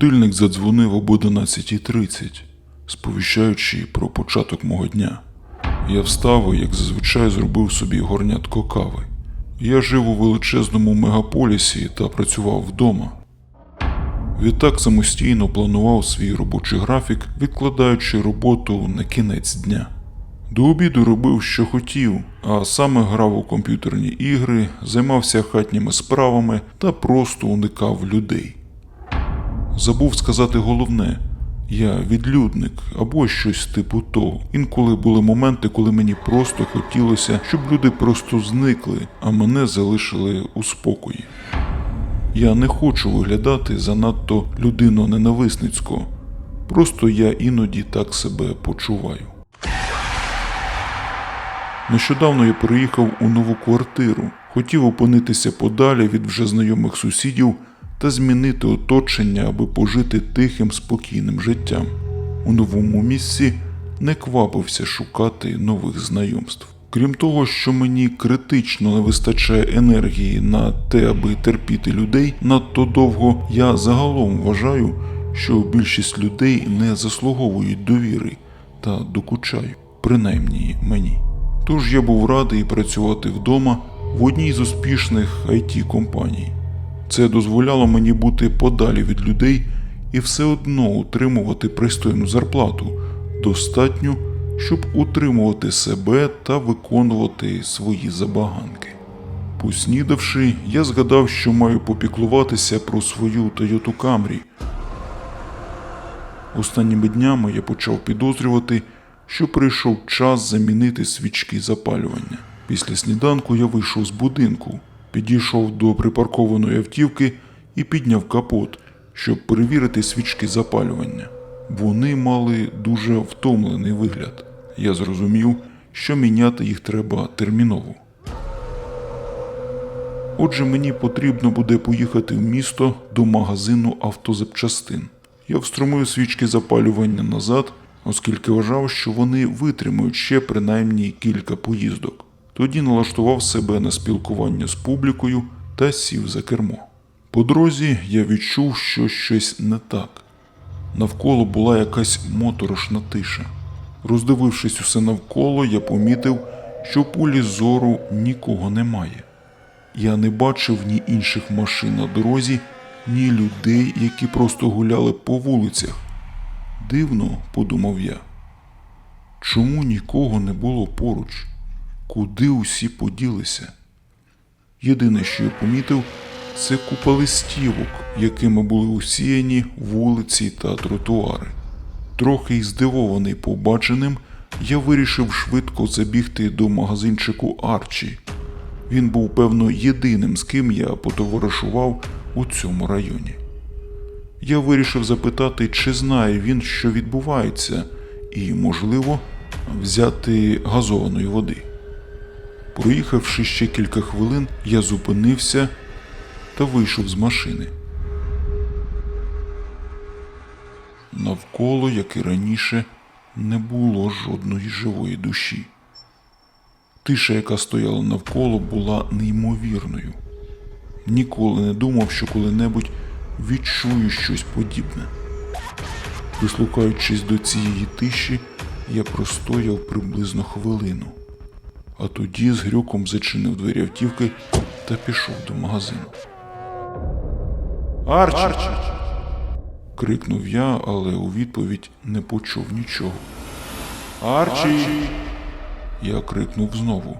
Будильник задзвонив об 11.30, сповіщаючи про початок мого дня. Я встав і, як зазвичай, зробив собі горнятко кави. Я жив у величезному мегаполісі та працював вдома. Відтак самостійно планував свій робочий графік, відкладаючи роботу на кінець дня. До обіду робив, що хотів, а саме грав у комп'ютерні ігри, займався хатніми справами та просто уникав людей. Забув сказати головне. Я відлюдник або щось типу того. Інколи були моменти, коли мені просто хотілося, щоб люди просто зникли, а мене залишили у спокої. Я не хочу виглядати занадто людино-ненависницько. Просто я іноді так себе почуваю. Нещодавно я переїхав у нову квартиру, хотів опинитися подалі від вже знайомих сусідів та змінити оточення, аби пожити тихим, спокійним життям. У новому місці не квапився шукати нових знайомств. Крім того, що мені критично не вистачає енергії на те, аби терпіти людей надто довго, я загалом вважаю, що більшість людей не заслуговують довіри та докучають, принаймні мені. Тож я був радий працювати вдома в одній з успішних it компаній. Це дозволяло мені бути подалі від людей і все одно утримувати пристойну зарплату, достатню, щоб утримувати себе та виконувати свої забаганки. Поснідавши, я згадав, що маю попіклуватися про свою Toyota Camry. Останніми днями я почав підозрювати, що прийшов час замінити свічки запалювання. Після сніданку я вийшов з будинку, підійшов до припаркованої автівки і підняв капот, щоб перевірити свічки запалювання. Вони мали дуже втомлений вигляд. Я зрозумів, що міняти їх треба терміново. Отже, мені потрібно буде поїхати в місто до магазину автозапчастин. Я встромив свічки запалювання назад, оскільки вважав, що вони витримають ще принаймні кілька поїздок. Тоді налаштував себе на спілкування з публікою та сів за кермо. По дорозі я відчув, що щось не так. Навколо була якась моторошна тиша. Роздивившись усе навколо, я помітив, що полі зору нікого немає. Я не бачив ні інших машин на дорозі, ні людей, які просто гуляли по вулицях. Дивно, подумав я. Чому нікого не було поруч? Куди усі поділися? Єдине, що я помітив, це купа листівок, якими були усіяні вулиці та тротуари. Трохи здивований побаченим, я вирішив швидко забігти до магазинчику Арчі. Він був, певно, єдиним, з ким я потоваришував у цьому районі. Я вирішив запитати, чи знає він, що відбувається, і, можливо, взяти газованої води. Проїхавши ще кілька хвилин, я зупинився та вийшов з машини. Навколо, як і раніше, не було жодної живої душі. Тиша, яка стояла навколо, була неймовірною. Ніколи не думав, що коли-небудь відчую щось подібне. Прислухаючись до цієї тиші, я простояв приблизно хвилину, а тоді з грюком зачинив двері автівки та пішов до магазину. Арчі! крикнув я, але у відповідь не почув нічого. Арчі! Я крикнув знову.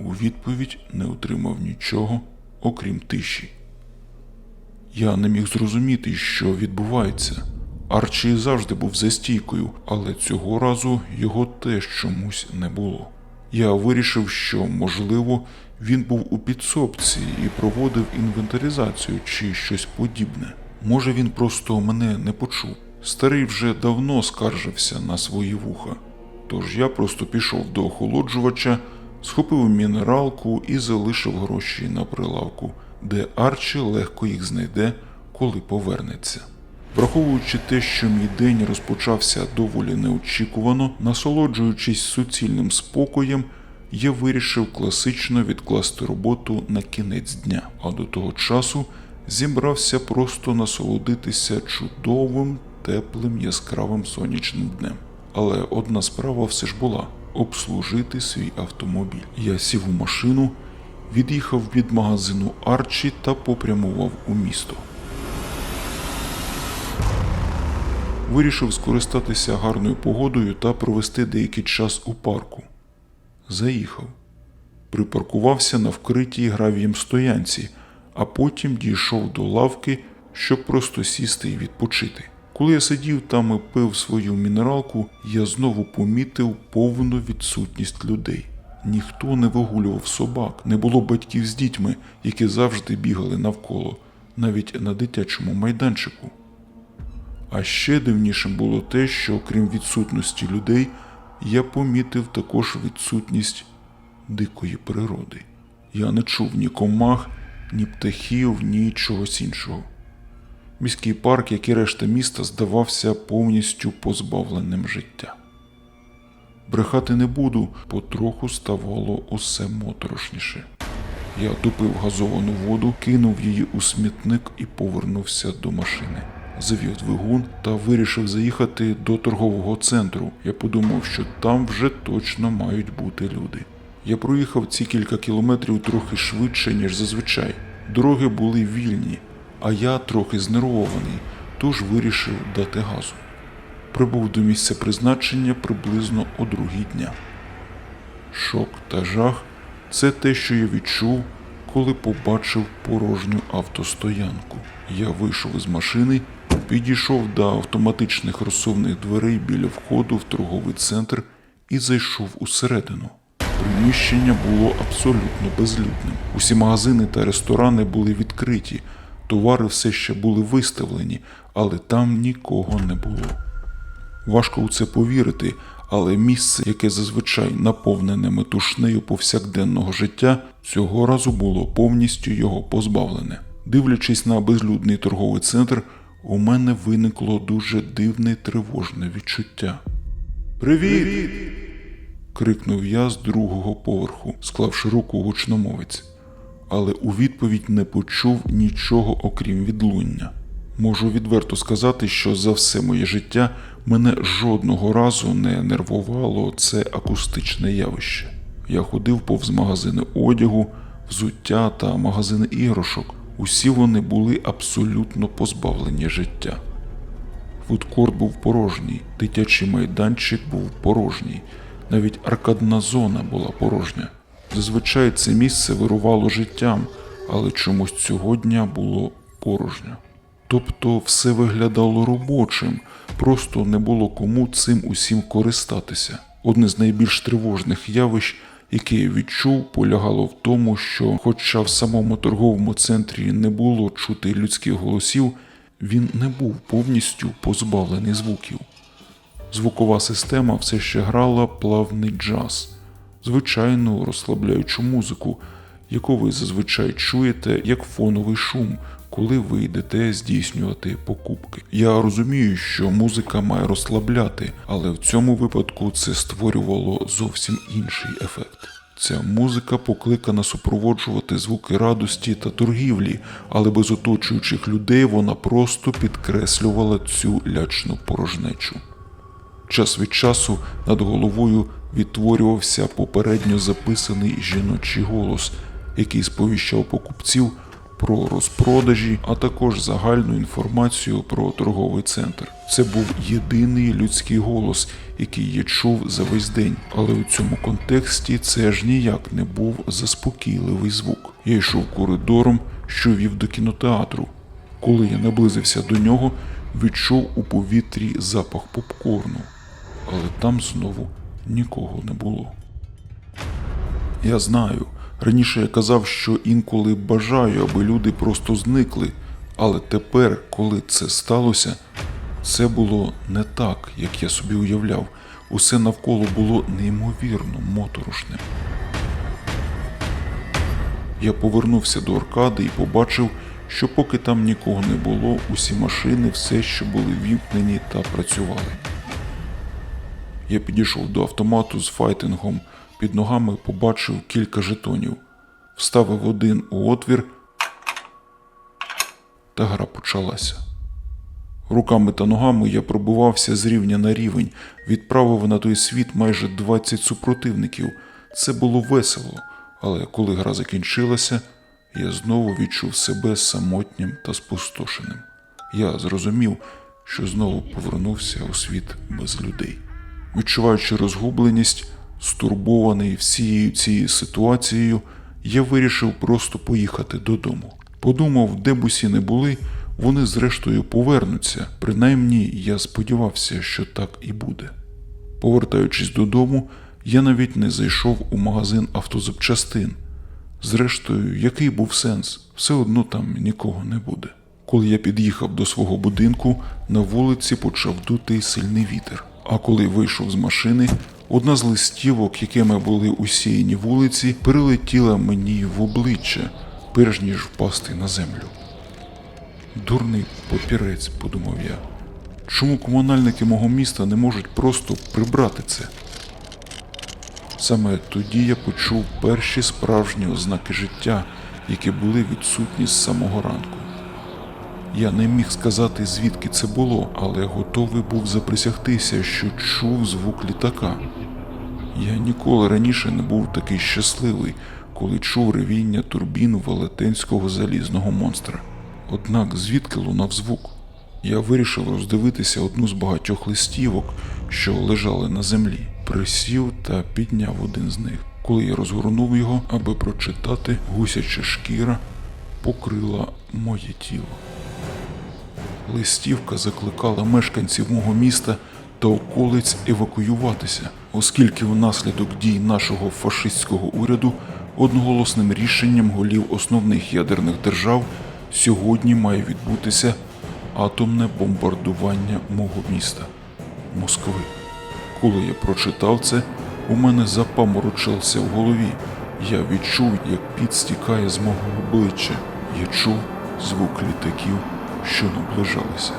У відповідь не отримав нічого, окрім тиші. Я не міг зрозуміти, що відбувається. Арчі завжди був за стійкою, але цього разу його теж чомусь не було. Я вирішив, що, можливо, він був у підсобці і проводив інвентаризацію чи щось подібне. Може, він просто мене не почув. Старий вже давно скаржився на свої вуха. Тож я просто пішов до охолоджувача, схопив мінералку і залишив гроші на прилавку, де Арчі легко їх знайде, коли повернеться. Враховуючи те, що мій день розпочався доволі неочікувано, насолоджуючись суцільним спокоєм, я вирішив класично відкласти роботу на кінець дня, а до того часу зібрався просто насолодитися чудовим, теплим, яскравим сонячним днем. Але одна справа все ж була обслужити свій автомобіль. Я сів у машину, від'їхав від магазину Арчі та попрямував у місто. Вирішив скористатися гарною погодою та провести деякий час у парку. Заїхав. Припаркувався на вкритій гравієм стоянці, а потім дійшов до лавки, щоб просто сісти і відпочити. Коли я сидів там і пив свою мінералку, я знову помітив повну відсутність людей. Ніхто не вигулював собак, не було батьків з дітьми, які завжди бігали навколо, навіть на дитячому майданчику. А ще дивнішим було те, що крім відсутності людей, я помітив також відсутність дикої природи. Я не чув ні комах, ні птахів, ні чогось іншого. Міський парк, як і решта міста, здавався повністю позбавленим життя. Брехати не буду, потроху ставало усе моторошніше. Я допив газовану воду, кинув її у смітник і повернувся до машини. Завів двигун та вирішив заїхати до торгового центру. Я подумав, що там вже точно мають бути люди. Я проїхав ці кілька кілометрів трохи швидше, ніж зазвичай. Дороги були вільні, а я трохи знервований, тож вирішив дати газу. Прибув до місця призначення приблизно о другій дня. Шок та жах це те, що я відчув, коли побачив порожню автостоянку. Я вийшов із машини, підійшов до автоматичних розсувних дверей біля входу в торговий центр і зайшов усередину. Приміщення було абсолютно безлюдним. Усі магазини та ресторани були відкриті, товари все ще були виставлені, але там нікого не було. Важко у це повірити, але місце, яке зазвичай наповнене метушнею повсякденного життя, цього разу було повністю його позбавлене. Дивлячись на безлюдний торговий центр, у мене виникло дуже дивне тривожне відчуття. Привіт! крикнув я з другого поверху, склавши руку гучномовець, але у відповідь не почув нічого окрім відлуння. Можу відверто сказати, що за все моє життя мене жодного разу не нервувало це акустичне явище. Я ходив повз магазини одягу, взуття та магазини іграшок. Усі вони були абсолютно позбавлені життя. Фудкорт був порожній, дитячий майданчик був порожній, навіть аркадна зона була порожня. Зазвичай це місце вирувало життям, але чомусь цього дня було порожньо. Тобто все виглядало робочим, просто не було кому цим усім користатися. Одне з найбільш тривожних явищ, яке я відчув, полягало в тому, що, хоча в самому торговому центрі не було чути людських голосів, він не був повністю позбавлений звуків. Звукова система все ще грала плавний джаз, звичайну розслабляючу музику, яку ви зазвичай чуєте як фоновий шум, коли ви йдете здійснювати покупки. Я розумію, що музика має розслабляти, але в цьому випадку це створювало зовсім інший ефект. Ця музика покликана супроводжувати звуки радості та торгівлі, але без оточуючих людей вона просто підкреслювала цю лячну порожнечу. Час від часу над головою відтворювався попередньо записаний жіночий голос, який сповіщав покупців про розпродажі, а також загальну інформацію про торговий центр. Це був єдиний людський голос, який я чув за весь день, але у цьому контексті це ж ніяк не був заспокійливий звук. Я йшов коридором, що вів до кінотеатру. Коли я наблизився до нього, відчув у повітрі запах попкорну, але там знову нікого не було. Я знаю, раніше я казав, що інколи бажаю, аби люди просто зникли, але тепер, коли це сталося, це було не так, як я собі уявляв. Усе навколо було неймовірно моторошним. Я повернувся до аркади і побачив, що поки там нікого не було, усі машини все ще були вімкнені та працювали. Я підійшов до автомату з файтингом, під ногами побачив кілька жетонів, вставив один у отвір та гра почалася. Руками та ногами я пробивався з рівня на рівень, відправив на той світ майже 20 супротивників. Це було весело, але коли гра закінчилася, я знову відчув себе самотнім та спустошеним. Я зрозумів, що знову повернувся у світ без людей. Відчуваючи розгубленість, стурбований всією цією ситуацією, я вирішив просто поїхати додому. Подумав, де б усі не були, вони зрештою повернуться. Принаймні, я сподівався, що так і буде. Повертаючись додому, я навіть не зайшов у магазин автозапчастин. Зрештою, який був сенс? Все одно там нікого не буде. Коли я під'їхав до свого будинку, на вулиці почав дути сильний вітер. А коли вийшов з машини, одна з листівок, якими були усіяні вулиці, прилетіла мені в обличчя, перш ніж впасти на землю. Дурний папірець, подумав я. Чому комунальники мого міста не можуть просто прибрати це? Саме тоді я почув перші справжні ознаки життя, які були відсутні з самого ранку. Я не міг сказати, звідки це було, але готовий був заприсягтися, що чув звук літака. Я ніколи раніше не був такий щасливий, коли чув ревіння турбін велетенського залізного монстра. Однак звідки лунав звук? Я вирішив роздивитися одну з багатьох листівок, що лежали на землі, присів та підняв один з них. Коли я розгорнув його, аби прочитати, гусяча шкіра покрила моє тіло. Листівка закликала мешканців мого міста та околиць евакуюватися, оскільки внаслідок дій нашого фашистського уряду одноголосним рішенням голів основних ядерних держав сьогодні має відбутися атомне бомбардування мого міста Москви. Коли я прочитав це, у мене запаморочилося в голові. Я відчув, як піт стікає з мого обличчя. Я чув звук літаків, що наближалися.